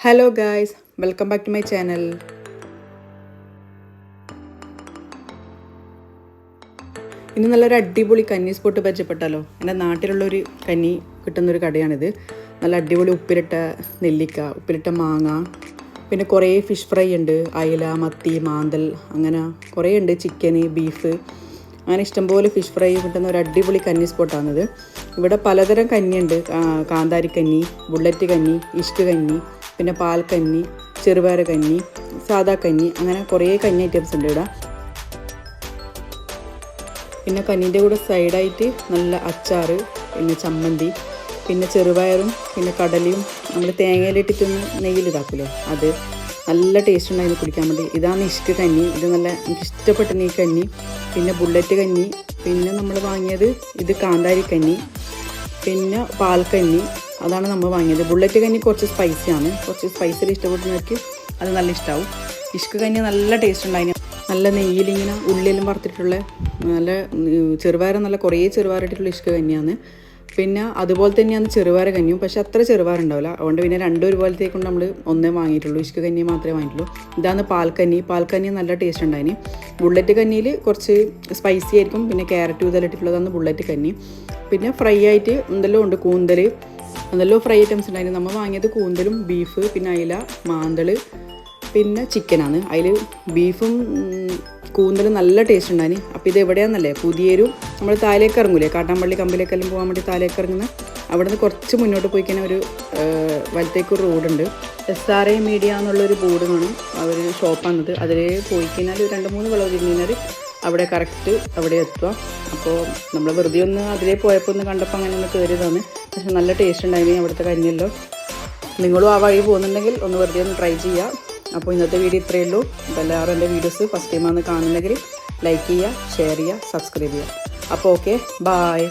Hello guys welcome back to my channel ഇന്ന് നല്ലൊരു അടിപൊളി കന്നി സ്പോട്ട് പരിചയപ്പെട്ടാലോ എന്റെ നാട്ടിലുള്ളൊരു കന്നി കിട്ടുന്നൊരു കടയാണിത്. നല്ല അടിപൊളി ഉപ്പിലിട്ട നെല്ലിക്ക ഉപ്പിലിട്ട മാങ്ങ പിന്നെ കുറേ ഫിഷ് ഫ്രൈ ഉണ്ട്. അയില മത്തി മാന്തൽ അങ്ങനെ കുറേ ഉണ്ട്. ചിക്കന് ബീഫ് അങ്ങനെ ഇഷ്ടംപോലെ ഫിഷ് ഫ്രൈ കിട്ടുന്ന ഒരു അടിപൊളി കന്നി സ്പോട്ടാണിത് ഇവിടെ പലതരം കന്നിയുണ്ട് കാന്താരി കന്നി ബുള്ളറ്റ് കന്നി ഇഷ്ക് കന്നി പിന്നെ പാൽ കഞ്ഞി ചെറുപയർ കഞ്ഞി സാദാ കഞ്ഞി അങ്ങനെ കുറേ കഞ്ഞി ഐറ്റംസ് ഉണ്ട് ഇവിടെ. പിന്നെ കഞ്ഞിന്റെ കൂടെ സൈഡായിട്ട് നല്ല അച്ചാർ പിന്നെ ചമ്മന്തി പിന്നെ ചെറുപയറും പിന്നെ കടലയും നമ്മൾ തേങ്ങയിലിട്ടിട്ടൊന്ന് നെയ്യിൽ ഇതാക്കില്ലേ അത് നല്ല ടേസ്റ്റ് ഉണ്ടായിരുന്നു കുടിക്കാൻ വേണ്ടി. ഇതാണ് ഇഷ്ട കഞ്ഞി. ഇത് നല്ല എനിക്ക് ഇഷ്ടപ്പെട്ട കഞ്ഞി. പിന്നെ ബുള്ളറ്റ് കഞ്ഞി. പിന്നെ നമ്മൾ വാങ്ങിയത് ഇത് കാന്താരി കഞ്ഞി. പിന്നെ പാൽക്കഞ്ഞി അതാണ് നമ്മൾ വാങ്ങിയത്. ബുള്ളറ്റ് കഞ്ഞി കുറച്ച് സ്പൈസിയാണ് കുറച്ച് സ്പൈസിൽ ഇഷ്ടപ്പെടുന്നവർക്ക് അത് നല്ല ഇഷ്ടമാവും ഇഷ്ക കഞ്ഞി നല്ല ടേസ്റ്റ് ഉണ്ടായിരുന്നു നല്ല നെയ്യിലിങ്ങനെ ഉള്ളിലും വറുത്തിട്ടുള്ള നല്ല ചെറുപയർ നല്ല കുറേ ചെറുപയറിട്ടിട്ടുള്ള ഇഷ്ക കഞ്ഞിയാണ്. പിന്നെ അതുപോലെ തന്നെയാണ് ചെറുപയർ കഞ്ഞിയും. പക്ഷെ അത്ര ചെറുപയർ ഉണ്ടാവില്ല. അതുകൊണ്ട് പിന്നെ രണ്ടും ഒരുപോലത്തേക്ക് കൊണ്ട് നമ്മൾ ഒന്നേ വാങ്ങിയിട്ടുള്ളൂ. ഇഷ്ക കഞ്ഞി മാത്രമേ വാങ്ങിയിട്ടുള്ളൂ. ഇതാണ് പാൽക്കഞ്ഞി. പാൽക്കഞ്ഞി നല്ല ടേസ്റ്റ് ഉണ്ടായിന്. ബുള്ളറ്റ് കഞ്ഞിയിൽ കുറച്ച് സ്പൈസി ആയിരിക്കും. പിന്നെ ക്യാരറ്റ് ഇതെല്ലാം ബുള്ളറ്റ് കഞ്ഞി. പിന്നെ ഫ്രൈ ആയിട്ട് എന്തെല്ലാം ഉണ്ട്. കൂന്തൽ എന്തെല്ലോ ഫ്രൈ ഐറ്റംസ് ഉണ്ടായിരുന്നു. നമ്മൾ വാങ്ങിയത് കൂന്തലും ബീഫ് പിന്നെ അയില മാന്തൾ പിന്നെ ചിക്കനാണ് അതിൽ ബീഫും കൂന്തലും നല്ല ടേസ്റ്റ് ഉണ്ടായിന്. അപ്പോൾ ഇത് എവിടെയാണെന്നല്ലേ പുതിയൊരു നമ്മൾ താലേക്ക് ഇറങ്ങൂലേ? കാട്ടാമ്പള്ളി കമ്പിലേക്കെല്ലാം പോകാൻ വേണ്ടി താലേക്ക് ഇറങ്ങുന്ന. അവിടെ നിന്ന് കുറച്ച് മുന്നോട്ട് പോയി കഴിഞ്ഞാൽ ഒരു വലത്തേക്ക് ഒരു റോഡുണ്ട് എസ് ആർ ഐ മീഡിയ എന്നുള്ളൊരു ബോർഡ് കാണും. അവർ ഷോപ്പാണത് അതിൽ പോയി കഴിഞ്ഞാൽ ഒരു രണ്ട് മൂന്ന് വിളവ് തിരിഞ്ഞ് കഴിഞ്ഞാൽ അവിടെ കറക്റ്റ് അവിടെ എത്തുക. അപ്പോൾ നമ്മൾ വെറുതെ ഒന്ന് അതിലേ പോയപ്പോൾ ഒന്ന് കണ്ടപ്പോൾ അങ്ങനെ ഒന്ന് കയറിയതാണ് പക്ഷെ നല്ല ടേസ്റ്റ് ഉണ്ടായിരുന്നു അവിടുത്തെ കഞ്ഞിയല്ലോ. നിങ്ങളും ആ വഴി പോകുന്നുണ്ടെങ്കിൽ ഒന്ന് വെറുതെ ഒന്ന് ട്രൈ ചെയ്യുക അപ്പോൾ ഇന്നത്തെ വീഡിയോ ഇത്രയേ ഉള്ളൂ. അപ്പോൾ എല്ലാവരും എന്റെ വീഡിയോസ് ഫസ്റ്റ് ടൈം ടൈമാണ് കാണുന്നെങ്കിൽ ലൈക്ക് ചെയ്യുക ഷെയർ ചെയ്യുക സബ്സ്ക്രൈബ് ചെയ്യുക അപ്പോൾ ഓക്കെ ബായ്